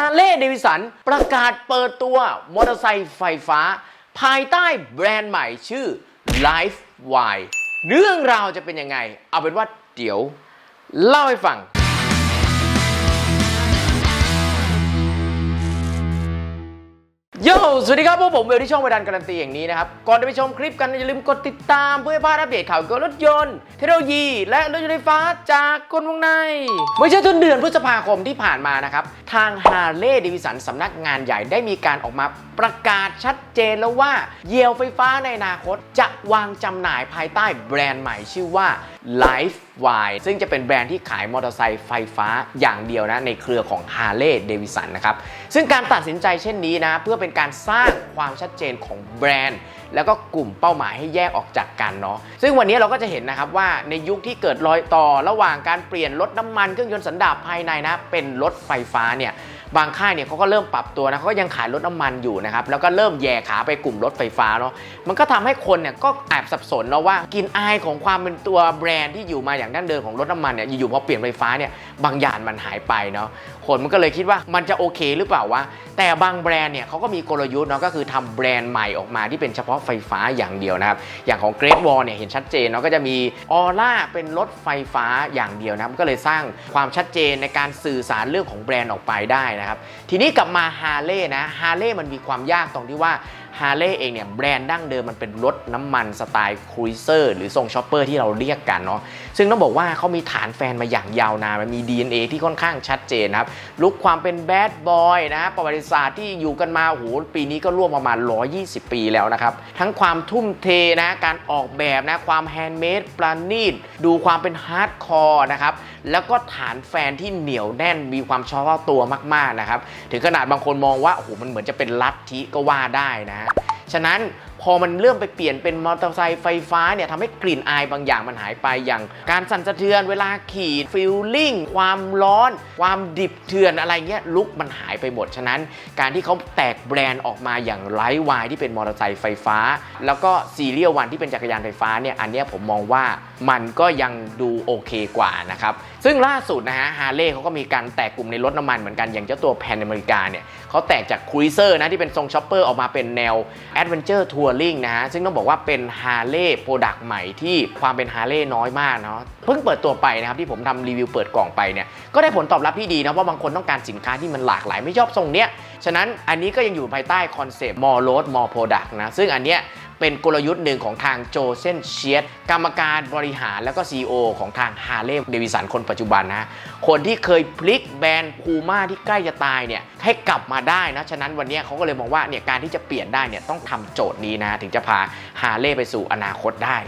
าเล่เดวิสันประกาศเปิดตัวมอเตอร์ไซค์ไฟฟ้า ภายใต้แบรนด์ใหม่ชื่อ Life Y เรื่องราวจะเป็นยังไง เอาเป็นว่าเดี๋ยว เล่าให้ฟัง โยสวัสดีครับพวกผมเวลที่ช่องเวดันการันตีอย่างนี้นะครับ ก่อนจะไปชมคลิปกันอย่าลืมกดติดตามเพื่อให้พลาดอัปเดตข่าวเกี่ยวกับรถยนต์ เทคโนโลยี และรถยนต์ไฟฟ้าจากคนวงในไม่ใช่ต้นเดือนพฤษภาคมที่ผ่านมานะครับ ทางฮาร์เลย์ดิวิสันสำนักงานใหญ่ได้มีการออกมาประกาศชัดเจนแล้วว่าเยียวไฟฟ้าในอนาคตจะวางจำหน่ายภายใต้แบรนด์ใหม่ชื่อว่า Life Y ซึ่งจะเป็นแบรนด์ที่ขายมอเตอร์ไซค์ไฟฟ้าอย่างเดียวนะ ในเครือของ Harley Davidson นะครับ ซึ่งการตัดสินใจเช่นนี้นะ เพื่อเป็นการสร้างความชัดเจนของแบรนด์ แล้วก็กลุ่มเป้าหมายให้แยกออกจากกันเนาะซึ่งวันนี้เราก็จะเห็นนะครับว่าในยุคที่เกิดรอยต่อระหว่างการเปลี่ยนรถน้ำมันเครื่องยนต์สันดาปภายในนะเป็นรถไฟฟ้าเนี่ย บางค่ายเนี่ยเขาก็เริ่มปรับตัวนะเขาก็ยังขายรถน้ำมันอยู่นะครับแล้วก็เริ่มแย่ขาไปกลุ่มรถไฟฟ้าเนาะมันก็ทำให้คนเนี่ยก็แอบสับสนเนาะว่ากินอายของความเป็นตัวแบรนด์ที่อยู่มาอย่างดั้งเดิมของรถน้ำมันเนี่ยอยู่ๆพอเปลี่ยนไฟฟ้าเนี่ยบางอย่างมันหายไปเนาะ คนมันก็เลยคิดว่ามันจะโอเคหรือเปล่าวะ แต่บางแบรนด์เนี่ยเขาก็มีกลยุทธ์เนาะก็คือทำแบรนด์ใหม่ออกมาที่เป็นเฉพาะไฟฟ้าอย่างเดียวนะครับ อย่างของ Great Wall เนี่ยเห็นชัดเจนเนาะก็จะมีออร่าเป็นรถไฟฟ้าอย่างเดียวนะครับก็เลยสร้างความชัดเจนในการสื่อสารเรื่องของแบรนด์ออกไปได้นะครับ ทีนี้กลับมาฮาร์เลย์นะฮาร์เลย์มันมีความยากตรงที่ว่า ฮาร์เลย์เองเนี่ยแบรนด์ดั้งเดิมมันเป็นรถน้ำมันสไตล์ครูเซอร์หรือทรงช็อปเปอร์ที่เราเรียกกันเนาะซึ่งต้องบอกว่าเขามีฐานแฟนมาอย่างยาวนานมันมี DNA ที่ค่อนข้างชัดเจนครับลุกความเป็นแบดบอยนะประวัติศาสตร์ที่อยู่กันมาโอ้โหปีนี้ก็ร่วมประมาณ 120 ปีแล้วนะครับ ทั้งความทุ่มเทนะการออกแบบนะความแฮนด์เมดปราณีตดูความเป็นฮาร์ดคอร์นะครับแล้วก็ฐานแฟนที่เหนียวแน่นมีความชอบตัวมากๆนะครับถึงขนาดบางคนมองว่าโอ้โหมันเหมือนจะเป็นลัทธิก็ว่าได้นะ ฉะนั้นพอมันเริ่มไปเปลี่ยนเป็นมอเตอร์ไซค์ไฟฟ้าเนี่ยทำให้กลิ่นอายบางอย่างมันหายไปอย่าง การสั่นสะเทือนเวลาขี่ฟิลลิ่งความร้อน ความดิบเถื่อนอะไรเงี้ยลุกมันหายไปหมด ฉะนั้นการที่เขาแตกแบรนด์ออกมาอย่างไร้วายที่เป็นมอเตอร์ไซค์ไฟฟ้า แล้วก็ซีเรียลวันที่เป็นจักรยานไฟฟ้าเนี่ยอันเนี้ยผมมองว่า มันก็ยังดูโอเคกว่านะครับ ซึ่งล่าสุดนะฮะฮาร์เลย์เขาก็มีการแตกกลุ่มในรถน้ำมันเหมือนกัน อย่างเจ้าตัวแพนอเมริกาเนี่ยเขาแตกจากครูเซอร์นะที่เป็นทรงช็อปเปอร์ออกมาเป็นแนวแอดเวนเจอร์ทัวริงนะฮะ ซึ่งต้องบอกว่าเป็นฮาร์เลย์โปรดักต์ใหม่ที่ความเป็นฮาร์เลย์น้อยมากเนาะเพิ่งเปิดตัวไปนะครับที่ผมทำรีวิวเปิดกล่องไปเนี่ยก็ได้ผลตอบรับที่ดีนะเพราะบางคนต้องการสินค้าที่มันหลากหลายไม่ชอบทรงเนี้ยฉะนั้นอันนี้ก็ยังอยู่ภายใต้คอนเซปต์ more load more product นะซึ่งอันเนี้ย เป็นกลยุทธ์หนึ่งของทางโจเซนเชียตกรรมการบริหารแล้วก็ CEO ของทางฮาร์เลย์เดวิสันคนปัจจุบันนะ คนที่เคยพลิกแบรนด์พูม่าที่ใกล้จะตายเนี่ยให้กลับมาได้นะ ฉะนั้นวันนี้เขาก็เลยมองว่าเนี่ยการที่จะเปลี่ยนได้เนี่ยต้องทำโจทย์นี้นะ ถึงจะพาฮาร์เลย์ไปสู่อนาคตได้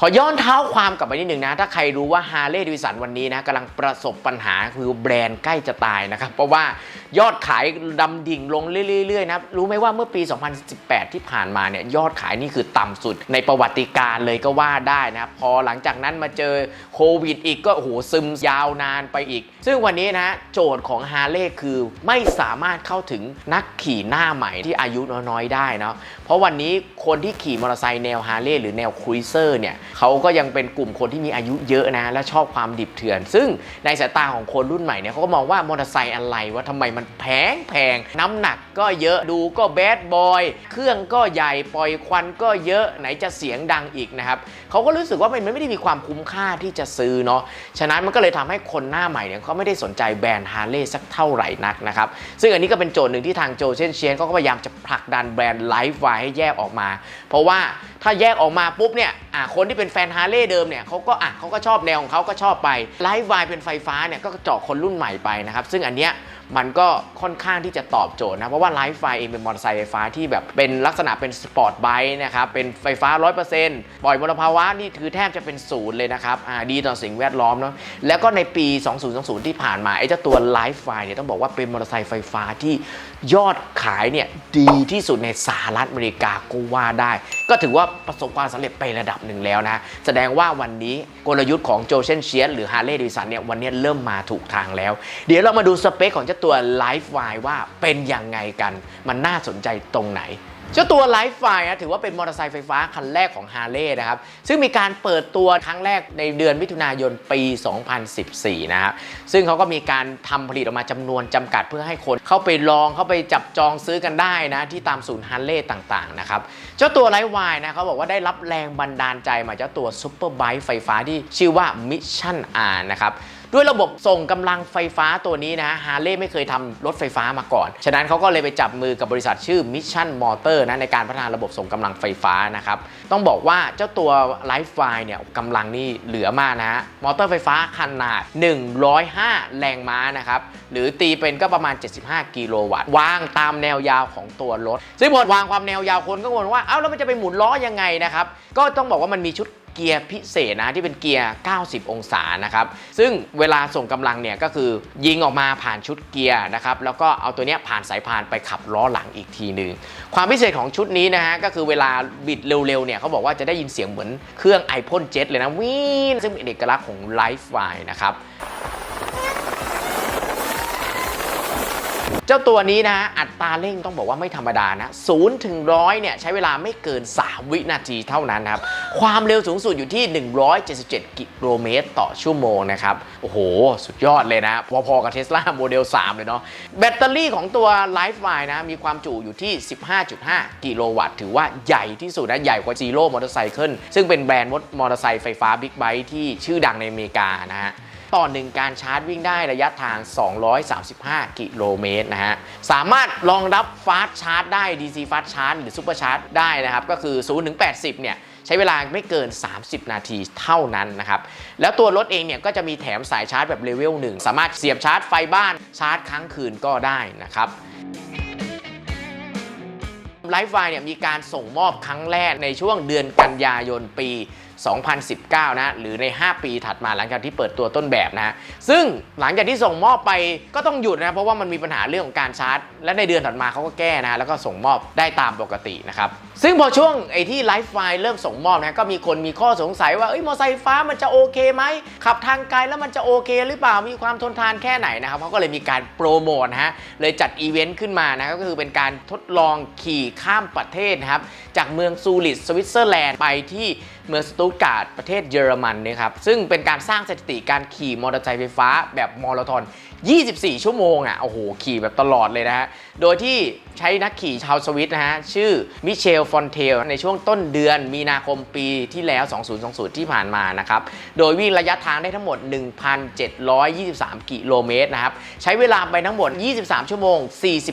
ขอย้อนเท้าความกลับไปนิดหนึ่งนะ ถ้าใครรู้ว่าฮาร์เลย์ด v วิสันวันนี้นะกำลังประสบปัญหาคือแบรนด์ใกล้จะตายนะครับ เพราะว่ายอดขายดำดิ่งลงเรื่อยๆนะ รู้ไหมว่าเมื่อปี 2018 ที่ผ่านมาเนี่ยยอดขายนี่คือต่ำสุดในประวัติการเลยก็ว่าได้นะครับพอหลังจากนั้นมาเจอโควิดอีกก็โอ้โหซึมยาวนานไปอีก ซึ่งวันนี้นะโจทย์ของฮาร์เลย์คือไม่สามารถเข้าถึงนักขี่หน้าใหม่ที่อายุน้อยๆได้นะเพราะวันนี้คนที่ขี่มอเตอร์ไซค์แนวฮาร์เลย์หรือแนวครูเซอร์เนี่ยเขาก็ยังเป็นกลุ่มคนที่มีอายุเยอะนะ และชอบความดิบเถื่อน ซึ่งในสายตาของคนรุ่นใหม่เนี่ยเขาก็มองว่ามอเตอร์ไซค์อะไรว่าทำไมมันแพงแพงน้ำหนักก็เยอะดูก็แบดบอย เครื่องก็ใหญ่ปล่อยควันก็เยอะไหนจะเสียงดังอีกนะครับเขาก็รู้สึกว่ามันไม่ได้มีความคุ้มค่าที่จะซื้อเนาะฉะนั้นมันก็เลยทำให้คนหน้าใหม่เนี่ยเขาไม่ได้สนใจแบรนด์ฮาร์เลย์สักเท่าไหร่นักนะครับซึ่งอันนี้ก็เป็นโจทย์หนึ่งที่ทางโจเชนเชียนเขาก็พยายามจะผลักดันแบรนด์ไลฟ์ไวให้แยกออกมา เพราะว่า ถ้าแยกออกมาปุ๊บเนี่ยอะคนที่เป็นแฟนฮาร์เลย์เดิมเนี่ยเขาก็อะเขาก็ชอบแนวของเขาก็ชอบไปไลฟ์ไวเป็นไฟฟ้าเนี่ยก็เจาะคนรุ่นใหม่ไปนะครับ ซึ่งอันเนี้ยมันก็ค่อนข้างที่จะตอบโจทย์นะ เพราะว่าไลฟ์ไฟเองเป็นมอเตอร์ไซค์ไฟฟ้าที่แบบเป็นลักษณะเป็นสปอร์ตไบค์นะครับ เป็นไฟฟ้า 100%ปล่อยมลภาวะนี่คือแทบจะเป็นศูนย์เลยนะครับดีต่อสิ่งแวดล้อมเนาะแล้วก็ในปี 2020 ที่ผ่านมาไอ้เจ้าตัวไลฟ์ไฟเนี่ยต้องบอกว่าเป็นมอเตอร์ไซค์ไฟฟ้าที่ ยอดขายเนี่ยดีที่สุดในสหรัฐอเมริกาก็ว่าได้ ก็ถือว่าประสบความสำเร็จไประดับหนึ่งแล้วนะ แสดงว่าวันนี้กลยุทธ์ของโจเชนเชียนหรือฮาร์เลย์ดิสันเนี่ยวันนี้เริ่มมาถูกทางแล้ว เดี๋ยวเรามาดูสเปคของเจ้าตัวไลฟ์ไวว่าเป็นยังไงกัน มันน่าสนใจตรงไหน เจ้าตัว l i f e f i นะถือว่าเป็นมอเตอร์ไซค์ไฟฟ้าคันแรกของ h a r l e y นะครับ ซึ่งมีการเปิดตัวครั้งแรกในเดือนมิถุนายนปี 2014 นะครับ ซึ่งเขาก็มีการทำผลิตออกมาจำนวนจำกัดเพื่อให้คนเข้าไปลองเข้าไปจับจองซื้อกันได้นะ ที่ตามศูนย์ h a r l e y ต่าง ๆ นะครับ เจ้าตัว l i f e f i นะเขาบอกว่าได้รับแรงบันดาลใจมาจากตัวซุปเปอร์ไบค์ไฟฟ้าที่ชื่อว่า Mission R นะครับ ด้วยระบบส่งกำลังไฟฟ้าตัวนี้นะฮาร์เลย์ไม่เคยทำรถไฟฟ้ามาก่อน ฉะนั้นเขาก็เลยไปจับมือกับบริษัทชื่อ Mission Motor นะในการพัฒนาระบบส่งกำลังไฟฟ้านะครับ ต้องบอกว่าเจ้าตัว l i f e f i เนี่ยกำลังนี่เหลือมากนะฮะมอเตอร์ไฟฟ้าขนาด 105 แรงม้านะครับ หรือตีเป็นก็ประมาณ 75 กิโลวัตต์วางตามแนวยาวของตัวรถซึ่งพอวางความแนวยาวคนก็งงว่าเอ้าแล้วมันจะไปหมุนล้อยังไงนะครับก็ต้องบอกว่ามันมีชุด เกียร์พิเศษนะที่เป็นเกียร์ 90 องศานะครับ ซึ่งเวลาส่งกำลังเนี่ยก็คือยิงออกมาผ่านชุดเกียร์นะครับ แล้วก็เอาตัวเนี้ยผ่านสายพานไปขับล้อหลังอีกทีหนึ่งความพิเศษของชุดนี้นะฮะก็คือเวลาบิดเร็วๆเนี่ยเขาบอกว่าจะได้ยินเสียงเหมือนเครื่องไอพ่นเจ็ตเลยนะวิ่นซึ่งเป็นเอกลักษณ์ของไลฟ์ไฟนะครับ เจ้าตัวนี้นะอัตราเร่งต้องบอกว่าไม่ธรรมดานะ0ถึง100เนี่ยใช้เวลาไม่เกิน 3 วินาทีเท่านั้นนะครับ ความเร็วสูงสุดอยู่ที่ 177 กิโลเมตรต่อชั่วโมงนะครับ โอ้โห สุดยอดเลยนะ พอๆกับเท s l a โมเดล 3 เลยเนาะ แบตเตอรี่ของตัว l i f e f i นะ มีความจุอยู่ที่ 15.5 กิโลวัตต์ ถือว่าใหญ่ที่สุดนะ ใหญ่กว่า Zero Motorcycle ซึ่งเป็นแบรนด์มอเตอร์ไซค์ไฟฟ้าบิ๊กไบค์ที่ชื่อดังในอเมริกานะฮะ ต่อหนึ่งการชาร์จวิ่งได้ระยะทาง 235 กิโลเมตรนะฮะ สามารถรองรับฟาสชาร์จได้ DC ฟาสชาร์จหรือซูเปอร์ชาร์จได้นะครับ ก็คือ 0 ถึง 80 เนี่ยใช้เวลาไม่เกิน 30 นาทีเท่านั้นนะครับ แล้วตัวรถเองเนี่ยก็จะมีแถมสายชาร์จแบบเลเวล1สามารถเสียบชาร์จไฟบ้านชาร์จค้างคืนก็ได้นะครับไลฟ์ไฟเนี่ยมีการส่งมอบครั้งแรกในช่วงเดือนกันยายนปี 2019 นะหรือใน 5 ปีถัดมาหลังจากที่เปิดตัวต้นแบบนะซึ่งหลังจากที่ส่งมอบไปก็ต้องหยุดนะเพราะว่ามันมีปัญหาเรื่องของการชาร์จ และในเดือนถัดมาเขาก็แก้นะแล้วก็ส่งมอบได้ตามปกตินะครับซึ่งพอช่วงไอ้ที่ไลฟ์ไฟล์เริ่มส่งมอบนะก็มีคนมีข้อสงสัยว่าเอ้ยมอเตอร์ไซค์ฟ้ามันจะโอเคไหมขับทางไกลแล้วมันจะโอเค หรือเปล่ามีความทนทานแค่ไหนนะครับเขาก็เลยมีการโปรโมทนะฮะเลยจัดอีเวนต์ขึ้นมานะก็คือเป็นการทดลองขี่ข้ามประเทศนะครับจากเมืองซูริตสวิตเซอร์แลนด์ไปที่เมืองสตุตการ์ดประเทศเยอรมันนะครับซึ่งเป็นการสร้างสถิติการขี่มอเตอร์ไซค์ไฟฟ้าแบบมาราธอน 24 ชั่วโมงอะโอ้โหขี่แบบตลอดเลยนะฮะโดยที่ใช้นักขี่ชาวสวิตนะฮะ ชื่อมิเชลฟอนเทล ในช่วงต้นเดือนมีนาคมปีที่แล้ว 2020 ที่ผ่านมานะครับ โดยวิ่งระยะทางได้ทั้งหมด 1,723 กิโลเมตรนะครับ ใช้เวลาไปทั้งหมด 23 ชั่วโมง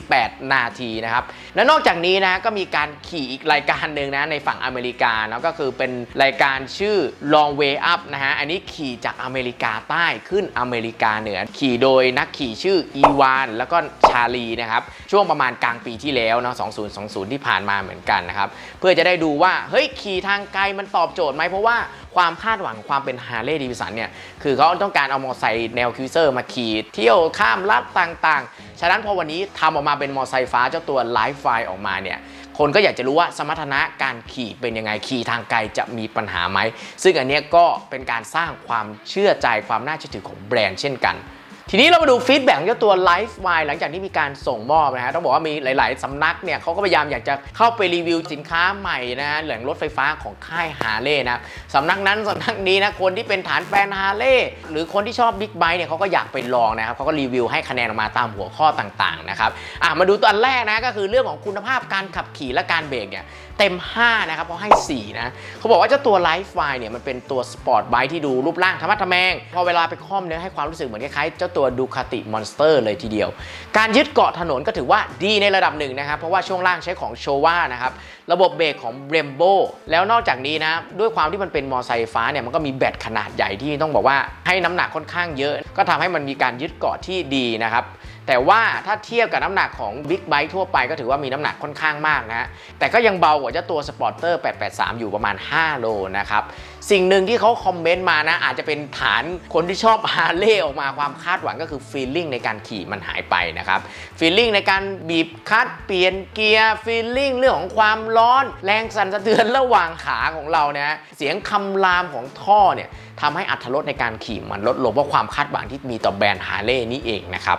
48 นาทีนะครับ และนอกจากนี้นะก็มีการขี่อีกรายการหนึ่งนะในฝั่งอเมริกานะก็คือเป็นรายการชื่อ Long Way Up นะฮะ อันนี้ขี่จากอเมริกาใต้ขึ้นอเมริกาเหนือ ขี่โดยนักขี่ชื่ออีวาน แล้วก็ชาลีนะครับช่วงประมาณกลางปีที่แล้วเนาะ2020 ที่ผ่านมาเหมือนกันนะครับ เพื่อจะได้ดูว่า เฮ้ย ขี่ทางไกลมันตอบโจทย์ไหมเพราะว่าความคาดหวังความเป็นฮาร์เลย์ดีวิสันเนี่ย คือเขาต้องการเอามอเตอร์ไซค์แนวคิวเซอร์มาขี่เที่ยวข้ามลัดต่างๆ ฉะนั้นพอวันนี้ทำออกมาเป็นมอเตอร์ไซค์ฟ้าเจ้าตัวไลฟ์ไฟออกมาเนี่ยคนก็อยากจะรู้ว่าสมรรถนะการขี่เป็นยังไงขี่ทางไกลจะมีปัญหาไหม ซึ่งอันนี้ก็เป็นการสร้างความเชื่อใจความน่าเชื่อถือของแบรนด์เช่นกัน ทีนี้เรามาดูฟีดแบ็กของเจ้าตัว Life y หลังจากที่มีการส่งมอบนะฮะต้องบอกว่ามีหลาย ๆ สำนักเนี่ยเขาก็พยายามอยากจะเข้าไปรีวิวสินค้าใหม่นะฮะแหล่งรถไฟฟ้าของค่ายฮาร์เลย์นะสำนักนั้นสำนักนี้นะคนที่เป็นฐานแฟนฮาร์เลย์หรือคนที่ชอบบิ๊กไบค์เนี่ยเขาก็อยากไปลองนะครับเขาก็รีวิวให้คะแนนออกมาตามหัวข้อต่าง ๆ นะครับอะมาดูตัวอันแรกนะก็คือเรื่องของคุณภาพการขับขี่และการเบรกเนี่ย เต็ม 5 นะครับเพราะให้ 4 นะเขาบอกว่าเจ้าตัว Life y เนี่ยมันเป็นตัวสปอร์ตไบค์ที่ดูรูปร่างธรรมะทแมง พอเวลาไปคล่อมเนี่ยให้ความรู้สึกเหมือนคล้ายๆเจ้าตัวดูคาติมอนสเตอร์เลยทีเดียว การยึดเกาะถนนก็ถือว่าดีในระดับหนึ่งนะครับ เพราะว่าช่วงล่างใช้ของโชว่านะครับ ระบบเบรกของ Brembo แล้วนอกจากนี้นะด้วยความที่มันเป็นมอไซค์ฟ้าเนี่ยมันก็มีแบตขนาดใหญ่ที่ต้องบอกว่าให้น้ำหนักค่อนข้างเยอะ ก็ทำให้มันมีการยึดเกาะที่ดีนะครับ แต่ว่าถ้าเทียบกับน้ำหนักของบิ๊กไบค์ทั่วไปก็ถือว่ามีน้ำหนักค่อนข้างมากนะฮะแต่ก็ยังเบากว่าเจ้าตัวสปอร์เตอร์883 อยู่ประมาณ 5 โลนะครับ สิ่งหนึ่งที่เขาคอมเมนต์มานะ อาจจะเป็นฐานคนที่ชอบฮาร์เลย์ออกมาความคาดหวังก็คือฟีลลิ่งในการขี่มันหายไปนะครับฟีลลิ่งในการบีบคลัตช์เปลี่ยนเกียร์ฟีลลิ่งเรื่องของความร้อน แรงสั่นสะเทือนระหว่างขาของเราเนี่ยฮะเสียงคำรามของท่อเนี่ยทำให้อัตรถรสในการขี่มันลดลงเพราะความคาดหวังที่มีต่อแบรนด์ฮาร์เลย์นี่เองนะครับ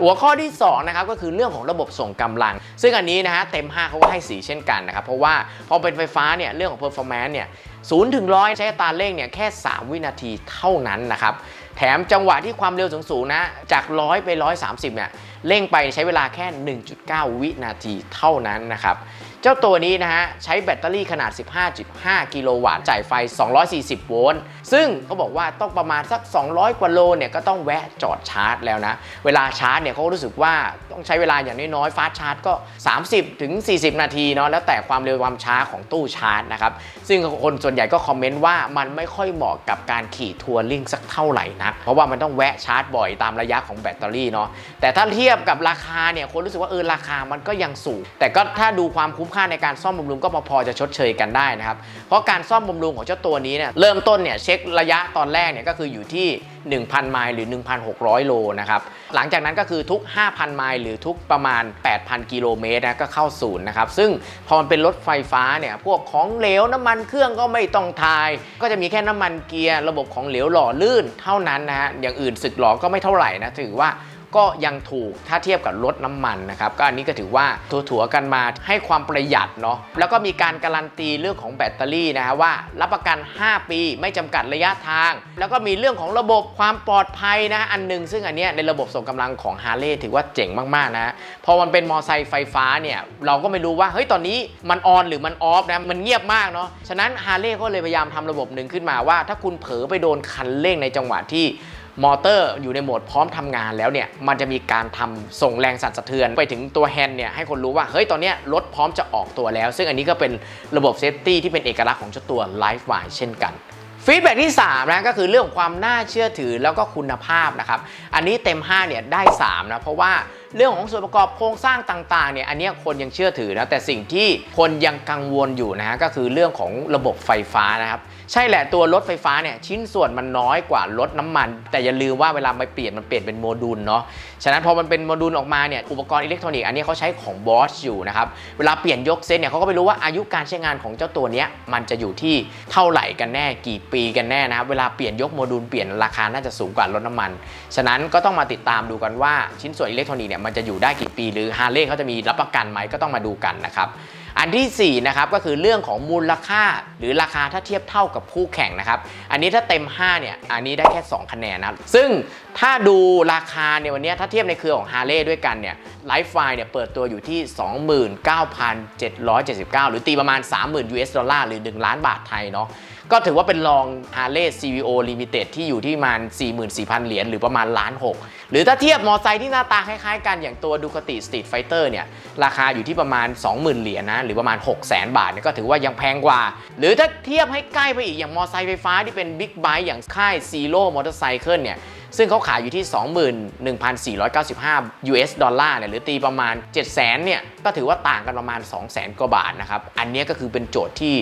หัวข้อที่2นะครับก็คือเรื่องของระบบส่งกำลัง ซึ่งอันนี้นะฮะเต็ม 5เขาก็ให้สีเช่นกันนะครับ เพราะว่าพอเป็นไฟฟ้าเนี่ยเรื่องของ performance เนี่ยศูนย์ถึงร้อยใช้ตาเร่งเนี่ยแค่ 3 วินาทีเท่านั้นนะครับแถมจังหวะที่ความเร็วสูงๆนะ จากร้อยไป 130เนี่ยเร่งไปใช้เวลาแค่ 1.9 วินาทีเท่านั้นนะครับ เจ้าตัวนี้นะฮะ ใช้แบตเตอรี่ขนาด 15.5 กิโลวัตต์จ่ายไฟ 240 โวลต์ ซึ่งเขาบอกว่าต้องประมาณสัก 200 กว่าโลเนี่ยก็ต้องแวะจอดชาร์จแล้วนะ เวลาชาร์จเนี่ยเขารู้สึกว่าต้องใช้เวลาอย่างน้อยๆฟาสชาร์จก็ 30ถึง40 นาทีเนาะแล้วแต่ความเร็วความช้าของตู้ชาร์จนะครับซึ่งคนส่วนใหญ่ก็คอมเมนต์ว่ามันไม่ค่อยเหมาะกับการขี่ทัวริงสักเท่าไหร่นักเพราะว่ามันต้องแวะชาร์จบ่อยตามระยะของแบตเตอรี่เนาะแต่ถ้าเทียบกับราคาเนี่ยคนรู้สึกว่าเออราคามันก็ยังสูง แต่ก็ถ้าดูความคุ้มค่าในการซ่อมบำรุงก็พอๆจะชดเชยกันได้นะครับ เพราะการซ่อมบำรุงของเจ้าตัวนี้เนี่ยเริ่มต้นเนี่ยเช็คระยะตอนแรกเนี่ยก็คืออยู่ที่ 1,000 ไมล์หรือ 1,600 โลนะครับ หลังจากนั้นก็คือทุก 5,000 ไมล์หรือทุกประมาณ 8,000 กิโลเมตรนะก็เข้าศูนย์นะครับ ซึ่งพอมันเป็นรถไฟฟ้าเนี่ยพวกของเหลวน้ำมันเครื่องก็ไม่ต้องทาย ก็จะมีแค่น้ำมันเกียร์ระบบของเหลวหล่อลื่นเท่านั้นนะฮะอย่างอื่นสึกหลอก็ไม่เท่าไหร่นะถือว่า ก็ยังถูกถ้าเทียบกับรถน้ำมันนะครับก็อันนี้ก็ถือว่าถัวๆกันมาให้ความประหยัดเนาะแล้วก็มีการการันตีเรื่องของแบตเตอรี่นะฮะว่ารับประกัน 5 ปีไม่จำกัดระยะทาง แล้วก็มีเรื่องของระบบความปลอดภัยนะอันหนึง ซึ่งอันเนี้ยในระบบส่งกำลังของฮาร์เลย์ถือว่าเจ๋งมากๆนะพอมันเป็นมอไซค์ไฟฟ้าเนี่ยเราก็ไม่รู้ว่าเฮ้ยตอนนี้มันออนหรือมันออฟนะมันเงียบมากเนาะฉะนั้นฮาร์เลย์ก็เลยพยายามทำระบบหนึ่งขึ้นมาว่า ถ้าคุณเผลอไปโดนคันเร่งในจังหวะที่ มอเตอร์อยู่ในโหมดพร้อมทำงานแล้วเนี่ยมันจะมีการทำส่งแรงสั่นสะเทือนไปถึงตัวแฮนด์เนี่ยให้คนรู้ว่าเฮ้ยตอนนี้รถพร้อมจะออกตัวแล้ว ซึ่งอันนี้ก็เป็นระบบเซฟตี้ที่เป็นเอกลักษณ์ของเจ้าตัว Life w i เช่นกันฟีดแบ็ที่3นะก็คือเรื่องของความน่าเชื่อถือแล้วก็คุณภาพนะครับ อันนี้เต็ม 5 เนี่ยได้3นะเพราะว่าเรื่องของส่วนประกอบโครงสร้างต่างๆเนี่ยอันนี้คนยังเชื่อถือนะแต่สิ่งที่คนยังกังวลอยู่นะฮะก็คือเรื่องของระบบไฟฟ้านะครับ ใช่แหละตัวรถไฟฟ้าเนี่ยชิ้นส่วนมันน้อยกว่ารถน้ำมัน แต่อย่าลืมว่าเวลาไปเปลี่ยนมันเปลี่ยนเป็นโมดูลเนาะฉะนั้นพอมันเป็นโมดูลออกมาเนี่ยอุปกรณ์อิเล็กทรอนิกส์อันนี้เขาใช้ของบอสอยู่นะครับเวลาเปลี่ยนยกเซตเนี่ยเขาก็ไม่รู้ว่าอายุการใช้งานของเจ้าตัวเนี้ยมันจะอยู่ที่เท่าไหร่กันแน่กี่ปีกันแน่นะครับเวลาเปลี่ยนยกโมดูลเปลี่ยนราคาน่าจะสูงกว่ารถน้ำมัน ฉะนั้นก็ต้องมาติดตามดูกันว่าชิ้นส่วนอิเล็กทรอนิกส์เนี่ยมันจะอยู่ได้กี่ปี หรือฮาร์เลย์เขาจะมีรับประกันไหมก็ต้องมาดูกันนะครับ อันที่4นะครับก็คือเรื่องของมูลค่าหรือราคาถ้าเทียบเท่ากับคู่แข่งนะครับ อันนี้ถ้าเต็ม 5 เนี่ย อันนี้ได้แค่ 2 คะแนนนะซึ่งถ้าดูราคาเนี่ยวันนี้ถ้าเทียบในเครือของฮาร์เลย์ด้วยกันเนี่ย ไลฟ์ไฟเนี่ยเปิดตัวอยู่ที่ 29,779 หรือตีประมาณ 30,000 US ดอลลาร์หรือ 1 ล้านบาทไทยเนาะก็ถือว่าเป็นรอง Harley CVO Limited ที่อยู่ที่ประมาณ 44,000 เหรียญหรือประมาณล้านหกหรือถ้าเทียบมอไซค์ที่หน้าตาคล้ายๆกันอย่างตัว Ducati Street Fighter เนี่ยราคาอยู่ที่ประมาณ 20,000 เหรียญนะหรือประมาณ 600,000 บาทเนี่ยก็ถือว่ายังแพงกว่า หรือถ้าเทียบให้ใกล้ไปอีกอย่างมอไซค์ไฟฟ้าที่เป็นบิ๊กไบค์อย่างค่าย Zero Motorcycle เนี่ย ซึ่งเขาขายอยู่ที่ 21,495 US ดอลลาร์เนี่ยหรือตีประมาณ 7 0 0 0 0เนี่ยก็ถือว่าต่างกันประมาณ 2 0 0 0 0 กว่าบาทนะครับ อันนี้ก็คือเป็นโจทย์ที่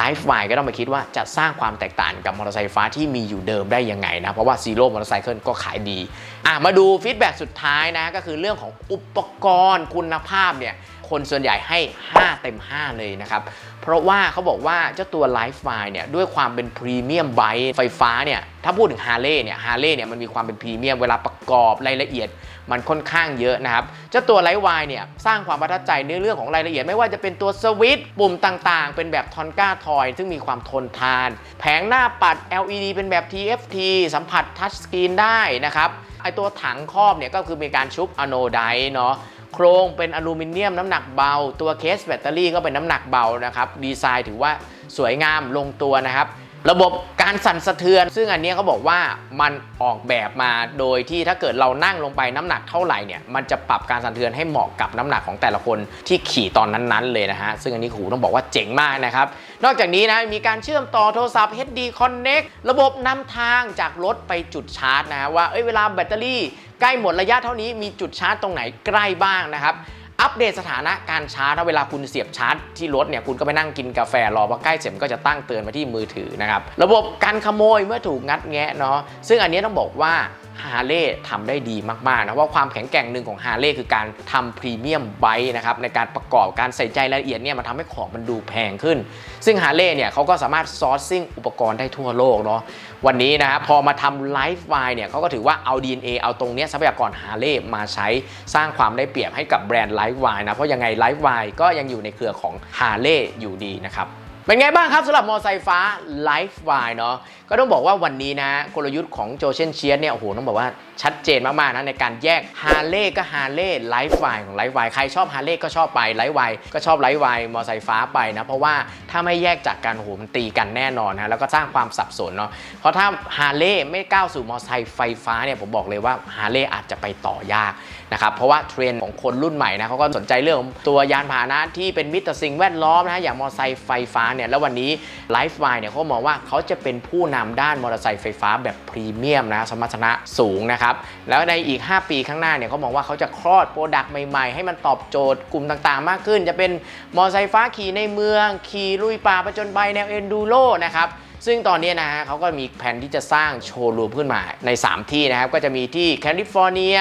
Life w i ก็ต้องมาคิดว่าจะสร้างความแตกต่างกับมอเตอร์ไซค์ฟ้าที่มีอยู่เดิมได้ยังไงนะ เพราะว่า Zero Motorcycle ก็ขายดีอะมาดูฟีดแบ็กสุดท้ายนะก็คือเรื่องของอุปกรณ์คุณภาพเนี่ย คนส่วนใหญ่ให้ 5 เต็ม 5 เลยนะครับ เพราะว่าเขาบอกว่าเจ้าตัว Life f i เนี่ยด้วยความเป็นพรีเมียมไบค์ไฟฟ้าเนี่ยถ้าพูดถึง Harley เนี่ย Harley เนี่ยมันมีความเป็นพรีเมียมเวลาประกอบรายละเอียด มันค่อนข้างเยอะนะครับ เจ้าตัว Life f i เนี่ยสร้างความประทับใจในเรื่องของรายละเอียด ไม่ว่าจะเป็นตัวสวิตช์ปุ่มต่างๆ เป็นแบบทอนก้าทอย ซึ่งมีความทนทาน แผงหน้าปัด LED เป็นแบบ TFT สัมผัสทัชสกรีนได้นะครับไอตัวถังครอบเนี่ยก็คือมีการชุบอะโนไดเนาะ โครงเป็นอลูมิเนียมน้ำหนักเบา ตัวเคสแบตเตอรี่ก็เป็นน้ำหนักเบานะครับ ดีไซน์ถือว่าสวยงามลงตัวนะครับ ระบบการสั่นสะเทือน ซึ่งอันนี้เขาบอกว่ามันออกแบบมาโดยที่ถ้าเกิดเรานั่งลงไปน้ำหนักเท่าไหร่เนี่ยมันจะปรับการสั่นสะเทือนให้เหมาะกับน้ำหนักของแต่ละคนที่ขี่ตอนนั้นๆเลยนะฮะซึ่งอันนี้ครูต้องบอกว่าเจ๋งมากนะครับ นอกจากนี้นะมีการเชื่อมต่อโทรศัพท์ HD Connect ระบบนำทางจากรถไปจุดชาร์จนะฮะว่าเอ้ยเวลาแบตเตอรี่ใกล้หมดระยะเท่านี้มีจุดชาร์จตรงไหนใกล้บ้างนะครับ อัปเดตสถานะการชาร์จเวลาคุณเสียบชาร์จที่รถเนี่ยคุณก็ไปนั่งกินกาแฟรอพอใกล้เสร็จมันก็จะตั้งเตือนมาที่มือถือนะครับระบบการขโมยเมื่อถูกงัดแงะเนาะซึ่งอันนี้ต้องบอกว่า ฮาร์เลย์ทำได้ดีมากๆนะว่าความแข็งแกร่งหนึ่งของฮาร์เลย์คือการทำพรีเมียมไบค์นะครับในการประกอบการใส่ใจรายละเอียดเนี่ยมันทำให้ของมันดูแพงขึ้น ซึ่งฮาร์เลย์เนี่ยเขาก็สามารถซอร์ซิ่งอุปกรณ์ได้ทั่วโลกเนาะวันนี้นะครับพอมาทำไลฟ์ไวเนี่ยเขาก็ถือว่าเอา DNA เอาตรงเนี้ยทรัพยากรฮาร์เลย์มาใช้สร้างความได้เปรียบให้กับแบรนด์ไลฟ์ไวนะเพราะยังไงไลฟ์ไวก็ยังอยู่ในเครือของฮาร์เลย์อยู่ดีนะครับ เป็นไงบ้างครับสำหรับมอไซค์ฟ้าไลฟ์วายเนาะก็ต้องบอกว่าวันนี้นะกลยุทธ์ของโจเชนเชียสเนี่ยโอ้โหต้องบอกว่าชัดเจนมากๆนะในการแยกฮาร์เลย์ก็ฮาร์เลย์ไลฟ์ไวของไลฟ์ไวใครชอบฮาร์เลย์ก็ชอบไปไลฟ์ไวก็ชอบไลฟ์ไวมอไซค์ฟ้าไปนะเพราะว่าถ้าไม่แยกจากกันโอ้โหมันตีกันแน่นอนนะแล้วก็สร้างความสับสนเนาะเพราะถ้าฮาร์เลย์ไม่ก้าวสู่มอไซค์ไฟฟ้าเนี่ยผมบอกเลยว่าฮาร์เลย์อาจจะไปต่อยากนะครับเพราะว่าเทรนด์ของคนรุ่นใหม่นะเขาก็สนใจเรื่องตัวยานพาหนะที่เป็นมิตรต่อสิ่งแวดล้อมนะอย่างมอเตอร์ไซค์ไฟฟ้าเนี่ยแล้ววันนี้ไลฟ์ไวเนี่ยเขามองว่าเขาจะเป็นผู้นำด้านมอเตอร์ไซค์ไฟฟ้าแบบพรีเมียมนะสมรรถนะสูงนะครับแล้วในอีก 5 ปีข้างหน้าเนี่ยเขามองว่าเขาจะคลอดโปรดักต์ใหม่ๆ ให้มันตอบโจทย์กลุ่มต่างๆ มากขึ้น จะเป็นมอไซค์ฟ้าขี่ในเมือง ขี่ลุยป่าประจนใบแนวเอนดูโรนะครับซึ่งตอนนี้นะฮะเขาก็มีแผนที่จะสร้างโชว์รูมขึ้นมาใน 3 ที่นะครับก็จะมีที่แคลิฟอร์เนีย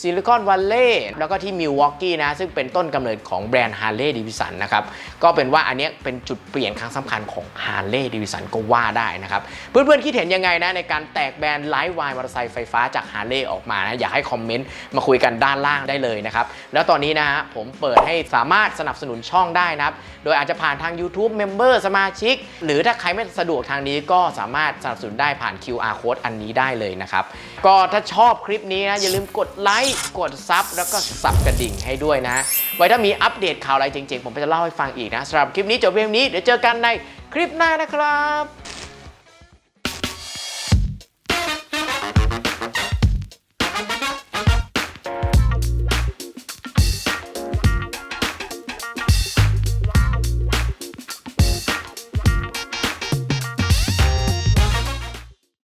ซิลิคอนวัลเลย์แล้วก็ที่มิลวอกกี้นะ ซึ่งเป็นต้นกำเนิดของแบรนด์ Harley Davidson นนะครับ ก็เป็นว่าอันนี้เป็นจุดเปลี่ยนครั้งสำคัญของ Harley Davidson ก็ว่าได้นะครับ เพื่อนๆ คิดเห็นยังไงนะ ในการแตกแบรนด์ไลฟ์วายมอเตอร์ไซค์ไฟฟ้าจาก Harley ออกมานะ อยากให้คอมเมนต์มาคุยกันด้านล่างได้เลยนะครับ แล้วตอนนี้นะฮะผมเปิดให้สามารถสนับสนุนช่องได้นะครับ โดยอาจจะผ่านทาง YouTube Member สมาชิก หรือถ้าใครไม่สะดวกทางนี้ก็สามารถสนับสนุนได้ผ่าน QR Code อันนี้ได้เลยนะครับก็ถ้าชอบคลิปนี้นะอย่าลืมกดไลค์กดซับแล้วก็สับกระดิ่งให้ด้วยนะ ไว้ถ้ามีอัปเดตข่าวอะไรจริงๆ ผมจะเล่าให้ฟังอีกนะสำหรับคลิปนี้จบเพียงนี้เดี๋ยวเจอกันในคลิปหน้านะครับ